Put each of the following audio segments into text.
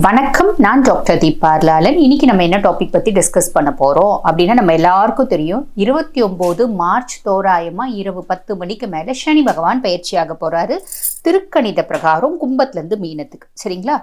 வணக்கம் நான் டாக்டர் தீபார்லாலன் இன்னைக்கு நம்ம என்ன டாபிக் பத்தி டிஸ்கஸ் பண்ண போறோம்? அப்படின்னா நம்ம எல்லாருக்கும் தெரியும் இருபத்தி ஒன்பது மார்ச் தோராயமா இரவு பத்து மணிக்கு மேல சனி பகவான் பயிற்சியாக போறாரு. திருக்கணித பிரகாரம் கும்பத்துல இருந்து மீனத்துக்கு. சரிங்களா?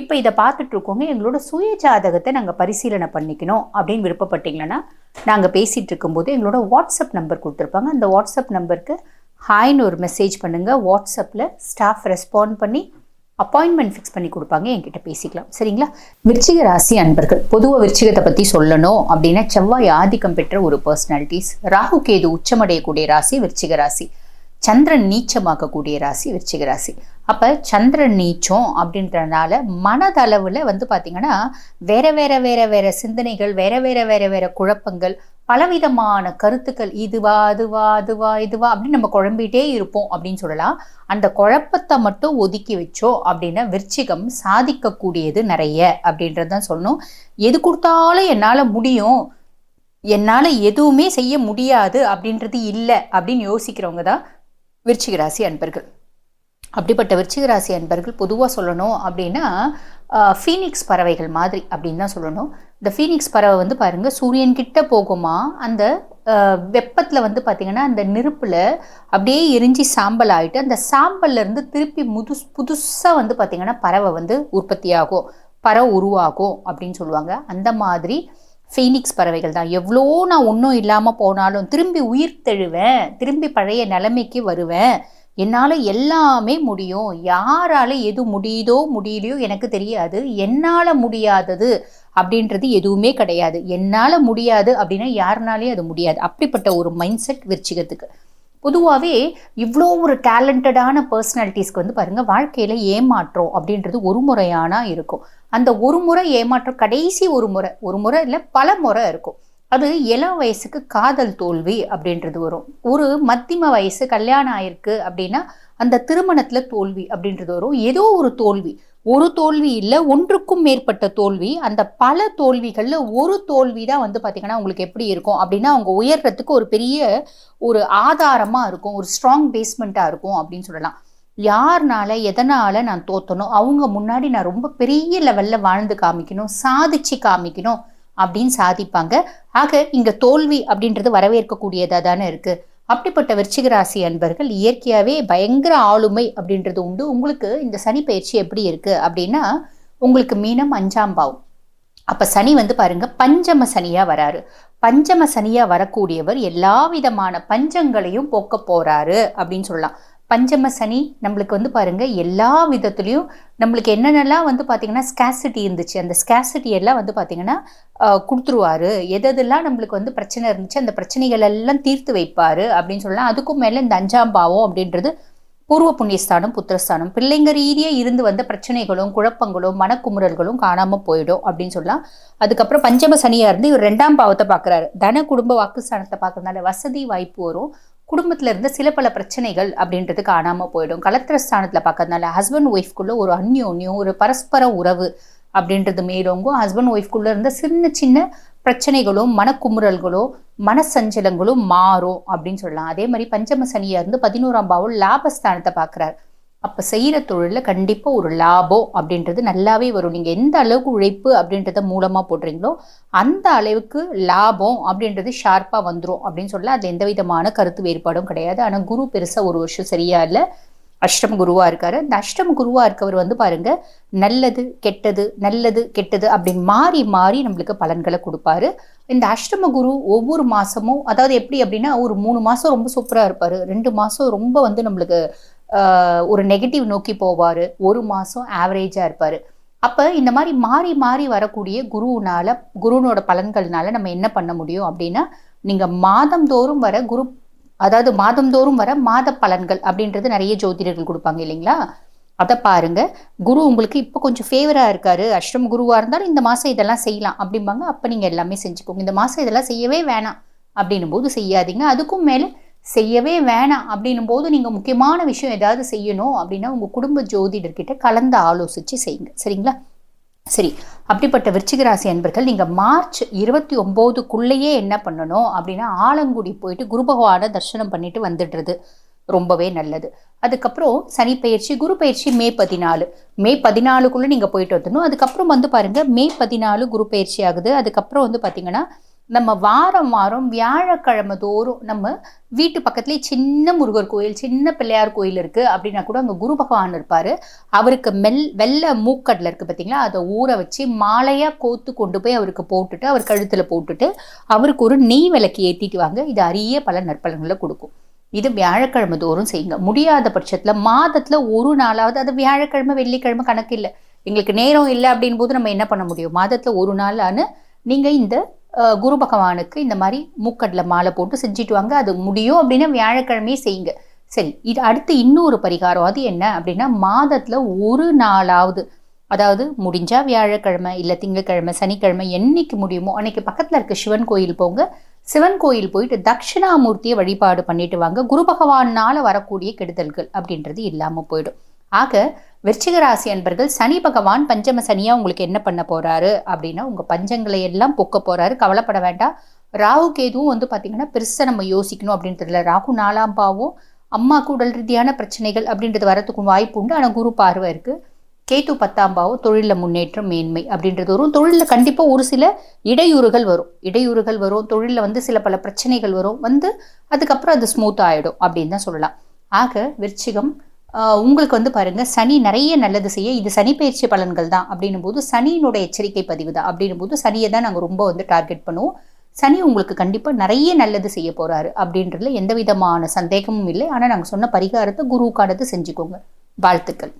இப்போ இதை பார்த்துட்ருக்கோங்க எங்களோட சுய ஜாதகத்தை நாங்கள் பரிசீலனை பண்ணிக்கணும் அப்படின்னு விருப்பப்பட்டீங்கன்னா நாங்கள் பேசிகிட்டு இருக்கும்போது எங்களோட வாட்ஸ்அப் நம்பர் கொடுத்துருப்பாங்க. அந்த வாட்ஸ்அப் நம்பருக்கு ஹாய்னு ஒரு மெசேஜ் பண்ணுங்கள் வாட்ஸ்அப்பில் ஸ்டாஃப் ரெஸ்பாண்ட் பண்ணி அப்பாயின்மெண்ட் ஃபிக்ஸ் பண்ணி கொடுப்பாங்க. என்கிட்ட பேசிக்கலாம். சரிங்களா? விருச்சிக ராசி அன்பர்கள் பொதுவாக விருச்சிகத்தை பற்றி சொல்லணும் அப்படின்னா செவ்வாய் ஆதிக்கம் பெற்ற ஒரு பர்சனாலிட்டிஸ் ராகு கேது உச்சமடையக்கூடிய ராசி விருச்சிக ராசி. சந்திரன் நீச்சமாக்கக்கூடிய ராசி விருச்சிக ராசி. அப்போ சந்திரன் நீச்சம் அப்படின்றனால மனதளவில் வந்து பார்த்திங்கன்னா வேற வேற வேற வேற சிந்தனைகள் வேற வேற வேற வேற குழப்பங்கள் பலவிதமான கருத்துக்கள் இதுவா அதுவா அதுவா இதுவா அப்படின்னு நம்ம குழம்பிகிட்டே இருப்போம் அப்படின்னு சொல்லலாம். அந்த குழப்பத்தை மட்டும் ஒதுக்கி வச்சோம் அப்படின்னா விருச்சிகம் சாதிக்கக்கூடியது நிறைய அப்படின்றது தான் சொல்லணும். எது கொடுத்தாலும் என்னால் முடியும். என்னால் எதுவுமே செய்ய முடியாது அப்படின்றது இல்லை அப்படின்னு யோசிக்கிறவங்க தான் விருச்சிக ராசி அன்பர்கள். அப்படிப்பட்ட விருச்சிக ராசி அன்பர்கள் பொதுவாக சொல்லணும் அப்படின்னா ஃபீனிக்ஸ் பறவைகள் மாதிரி அப்படின்னு தான் சொல்லணும். இந்த ஃபீனிக்ஸ் பறவை வந்து பாருங்கள் சூரியன்கிட்ட போகுமா அந்த வெப்பத்தில் வந்து பார்த்திங்கன்னா அந்த நெருப்பில் அப்படியே எரிஞ்சு சாம்பல் ஆகிட்டு அந்த சாம்பல்லேருந்து திருப்பி முதுஸ் புதுசாக வந்து பார்த்திங்கன்னா பறவை வந்து உற்பத்தி ஆகும் பறவை உருவாகும் அப்படின்னு சொல்லுவாங்க. அந்த மாதிரி ஃபீனிக்ஸ் பறவைகள் தான். எவ்வளோ நான் ஒன்றும் இல்லாமல் போனாலும் திரும்பி உயிர் தெழுவேன் திரும்பி பழைய நிலைமைக்கு வருவேன் என்னால் எல்லாமே முடியும். யாரால எது முடியுதோ முடியலையோ எனக்கு தெரியாது. என்னால் முடியாதது அப்படின்றது எதுவுமே கிடையாது. என்னால் முடியாது அப்படின்னா யாருனாலே அது முடியாது. அப்படிப்பட்ட ஒரு மைண்ட் செட் விருச்சிகத்துக்கு பொதுவாகவே இவ்வளோ ஒரு டேலண்டடான பர்சனாலிட்டிஸ்க்கு வந்து பாருங்கள் வாழ்க்கையில் ஏமாற்றம் அப்படின்றது ஒரு முறையானா இருக்கும். அந்த ஒரு முறை ஏமாற்றம் கடைசி ஒரு முறை ஒரு முறை இல்லை பல முறை இருக்கும். அது இளம் வயசுக்கு காதல் தோல்வி அப்படின்றது வரும். ஒரு மத்திம வயசு கல்யாணம் ஆயிருக்கு அப்படின்னா அந்த திருமணத்தில் தோல்வி அப்படின்றது வரும். ஏதோ ஒரு தோல்வி. ஒரு தோல்வி இல்லை ஒன்றுக்கும் மேற்பட்ட தோல்வி. அந்த பல தோல்விகளில் ஒரு தோல்வி தான் வந்து பார்த்திங்கன்னா உங்களுக்கு எப்படி இருக்கும் அப்படின்னா அவங்க உயர்றதுக்கு ஒரு பெரிய ஒரு ஆதாரமாக இருக்கும். ஒரு ஸ்ட்ராங் பேஸ்மெண்ட்டாக இருக்கும் அப்படின்னு சொல்லலாம். யார்னால எதனால் நான் தோத்தணும் அவங்க முன்னாடி நான் ரொம்ப பெரிய லெவலில் வாழ்ந்து காமிக்கணும் சாதிச்சு காமிக்கணும் அப்படின்னு சாதிப்பாங்க. ஆக இங்க தோல்வி அப்படின்றது வரவேற்கக்கூடியதாக தானே இருக்கு. அப்படிப்பட்ட விருச்சிக ராசி அன்பர்கள் இயற்கையாகவே பயங்கர ஆளுமை அப்படின்றது உண்டு. உங்களுக்கு இந்த சனி பயிற்சி எப்படி இருக்கு அப்படின்னா உங்களுக்கு மீனம் அஞ்சாம் பாவம். அப்போ சனி வந்து பாருங்க பஞ்சம சனியாக வராரு. பஞ்சம சனியாக வரக்கூடியவர் எல்லா விதமான பஞ்சங்களையும் போக்க போறாரு அப்படின்னு சொல்லலாம். பஞ்சம சனி நம்மளுக்கு வந்து பாருங்கள் எல்லா விதத்துலேயும் நம்மளுக்கு என்னென்னலாம் வந்து பார்த்திங்கன்னா ஸ்கேசிட்டி இருந்துச்சு. அந்த ஸ்கேசிட்டி எல்லாம் வந்து பார்த்திங்கன்னா கொடுத்துருவாரு. எதெல்லாம் நம்மளுக்கு வந்து பிரச்சனை இருந்துச்சு அந்த பிரச்சனைகள் எல்லாம் தீர்த்து வைப்பார் அப்படின்னு சொல்லலாம். அதுக்கும் மேலே இந்த அஞ்சாம் பாவம் அப்படின்றது பூர்வ புண்ணியஸ்தானம் புத்திரஸ்தானம் பிள்ளைங்க ரீதியாக இருந்து வந்த பிரச்சனைகளும் குழப்பங்களும் மனக்குமுறல்களும் காணாமல் போயிடும் அப்படின்னு சொல்லலாம். அதுக்கப்புறம் பஞ்சம சனியா இருந்து இவர் ரெண்டாம் பாவத்தை பாக்குறாரு தன குடும்ப வாக்குஸ்தானத்தை பார்க்கறதுனால வசதி வாய்ப்பு வரும். குடும்பத்தில் இருந்த சில பல பிரச்சனைகள் அப்படின்றது காணாமல் போயிடும். கலத்திர ஸ்தானத்தில் பார்க்கறதுனால ஹஸ்பண்ட் ஒய்ஃப்குள்ள ஒரு அந்யோன்யம் ஒரு பரஸ்பர உறவு அப்படின்றது மேலோங்கும். ஹஸ்பண்ட் ஒய்ஃப்குள்ள இருந்த சின்ன சின்ன பிரச்சனைகளும் மனக்குமுறல்களோ மனசஞ்சலங்களும் மாறும் அப்படின்னு சொல்லலாம். அதே மாதிரி பஞ்சம சனியா இருந்து பதினோராம் பாவம் லாபஸ்தானத்தை பார்க்குறாரு. அப்போ செய்கிற தொழிலில் கண்டிப்பாக ஒரு லாபம் அப்படின்றது நல்லாவே வரும். நீங்கள் எந்த அளவுக்கு உழைப்பு அப்படின்றத மூலமாக போடுறீங்களோ அந்த அளவுக்கு லாபம் அப்படின்றது ஷார்ப்பாக வந்துடும் அப்படின்னு சொல்லலாம். அது எந்த விதமான கருத்து வேறுபாடும் கிடையாது. ஆனால் குரு பெருசாக ஒரு வருஷம் சரியா இல்லை. அஷ்டம குருவாக இருக்காரு. இந்த அஷ்டம குருவாக இருக்கவர் வந்து பாருங்க நல்லது கெட்டது நல்லது கெட்டது அப்படின்னு மாறி மாறி நம்மளுக்கு பலன்களை கொடுப்பாரு. இந்த அஷ்டம குரு ஒவ்வொரு மாசமும் அதாவது எப்படி அப்படின்னா ஒரு மூணு மாசம் ரொம்ப சூப்பராக இருப்பாரு. ரெண்டு மாசம் ரொம்ப வந்து நம்மளுக்கு ஒரு நெகட்டிவ் நோக்கி போவார். ஒரு மாதம் ஆவரேஜாக இருப்பார். அப்போ இந்த மாதிரி மாறி மாறி வரக்கூடிய குருவுனால குருனோட பலன்கள்னால நம்ம என்ன பண்ண முடியும் அப்படின்னா நீங்கள் மாதந்தோறும் வர குரு அதாவது மாதந்தோறும் வர மாத பலன்கள் அப்படின்றது நிறைய ஜோதிடர்கள் கொடுப்பாங்க இல்லைங்களா? அதை பாருங்க. குரு உங்களுக்கு இப்போ கொஞ்சம் ஃபேவராக இருக்காரு. அஷ்டம் குருவாக இருந்தாலும் இந்த மாதம் இதெல்லாம் செய்யலாம் அப்படிம்பாங்க. அப்போ நீங்கள் எல்லாமே செஞ்சுக்கோங்க. இந்த மாதம் இதெல்லாம் செய்யவே வேணாம் அப்படின்னும் போது செய்யாதீங்க. அதுக்கும் மேலே செய்யவே வேணாம் அப்படின்னும் போது நீங்கள் முக்கியமான விஷயம் ஏதாவது செய்யணும் அப்படின்னா உங்கள் குடும்ப ஜோதிடர்கிட்ட கலந்து ஆலோசித்து செய்யுங்க. சரிங்களா? சரி அப்படிப்பட்ட விருச்சிக ராசி அன்பர்கள் நீங்கள் மார்ச் இருபத்தி ஒம்போதுக்குள்ளேயே என்ன பண்ணணும் அப்படின்னா ஆலங்குடி போயிட்டு குரு பகவானை தரிசனம் பண்ணிட்டு வந்துடுறது ரொம்பவே நல்லது. அதுக்கப்புறம் சனி பயிற்சி குரு பயிற்சி மே பதினாலு. மே பதினாலுக்குள்ளே நீங்கள் போயிட்டு வந்துடணும் அதுக்கப்புறம் வந்து பாருங்கள் மே பதினாலு குரு பயிற்சி ஆகுது. அதுக்கப்புறம் வந்து பார்த்தீங்கன்னா நம்ம வாரம் வாரம் வியாழக்கிழமை தோறும் நம்ம வீட்டு பக்கத்துலேயே சின்ன முருகர் கோயில் சின்ன பிள்ளையார் கோயில் இருக்குது அப்படின்னா கூட அங்கே குரு பகவான் இருப்பார். அவருக்கு மெல் வெள்ளை மூக்கடலை இருக்குது பார்த்தீங்களா அதை ஊற வச்சு மாலையாக கோத்து கொண்டு போய் அவருக்கு போட்டுட்டு அவர் கழுத்தில் போட்டுட்டு அவருக்கு ஒரு நெய் விளக்கு ஏற்றிட்டு வாங்க. இது அரிய பல நற்பலன்களை கொடுக்கும். இது வியாழக்கிழமை தோறும் செய்யுங்க. முடியாத பட்சத்தில் மாதத்தில் ஒரு நாளாவது அது வியாழக்கிழமை வெள்ளிக்கிழமை கணக்கு இல்லை. எங்களுக்கு நேரம் இல்லை அப்படின் போது நம்ம என்ன பண்ண முடியும்? மாதத்தில் ஒரு நாளான நீங்கள் இந்த குரு பகவானுக்கு இந்த மாதிரி மூக்கடில் மாலை போட்டு செஞ்சுட்டு வாங்க. அது முடியும் அப்படின்னா வியாழக்கிழமையே செய்யுங்க. சரி இது அடுத்து இன்னொரு பரிகாரம். அது என்ன அப்படின்னா மாதத்தில் ஒரு நாளாவது அதாவது முடிஞ்சா வியாழக்கிழமை இல்லை திங்கக்கிழமை சனிக்கிழமை என்னைக்கு முடியுமோ அன்னைக்கு பக்கத்தில் இருக்க சிவன் கோயில் போங்க. சிவன் கோயில் போயிட்டு தட்சிணாமூர்த்தியை வழிபாடு பண்ணிட்டு வாங்க. குரு பகவானால் வரக்கூடிய கெடுதல்கள் அப்படின்றது இல்லாமல் போயிடும். ஆக விருச்சிக ராசி அன்பர்கள் சனி பகவான் பஞ்சம சனியா உங்களுக்கு என்ன பண்ண போறாரு அப்படின்னா உங்க பஞ்சங்களை எல்லாம் பொக்க போறாரு. கவலைப்பட வேண்டாம். ராகு கேதுவும் வந்து பார்த்தீங்கன்னா பெருசாக நம்ம யோசிக்கணும் அப்படின்றதுல ராகு நாலாம் பாவம் அம்மாவுக்கு உடல் ரீதியான பிரச்சனைகள் அப்படின்றது வரத்துக்கும் வாய்ப்பு உண்டு. ஆனால் குரு பார்வை இருக்கு. கேத்து பத்தாம் பாவம் தொழிலில் முன்னேற்றம் மேன்மை அப்படின்றது வரும். தொழிலில் கண்டிப்பாக ஒரு சில இடையூறுகள் வரும். இடையூறுகள் வரும். தொழிலில் வந்து சில பல பிரச்சனைகள் வரும். வந்து அதுக்கப்புறம் அது ஸ்மூத் ஆகிடும் அப்படின்னு தான் சொல்லலாம். ஆக விருச்சிகம் உங்களுக்கு வந்து பாருங்க சனி நிறைய நல்லது செய்ய இது சனி பயிற்சி பலன்கள் தான் அப்படின்னும் போது சனியினுடைய எச்சரிக்கை பதிவு தான் அப்படின்னும் போது சனியை தான் நாங்கள் ரொம்ப வந்து டார்கெட் பண்ணுவோம். சனி உங்களுக்கு கண்டிப்பாக நிறைய நல்லது செய்ய போகிறாரு அப்படின்றதுல எந்த விதமான சந்தேகமும் இல்லை. ஆனால் நாங்கள் சொன்ன பரிகாரத்தை குருவுக்கானது செஞ்சுக்கோங்க. வாழ்த்துக்கள்.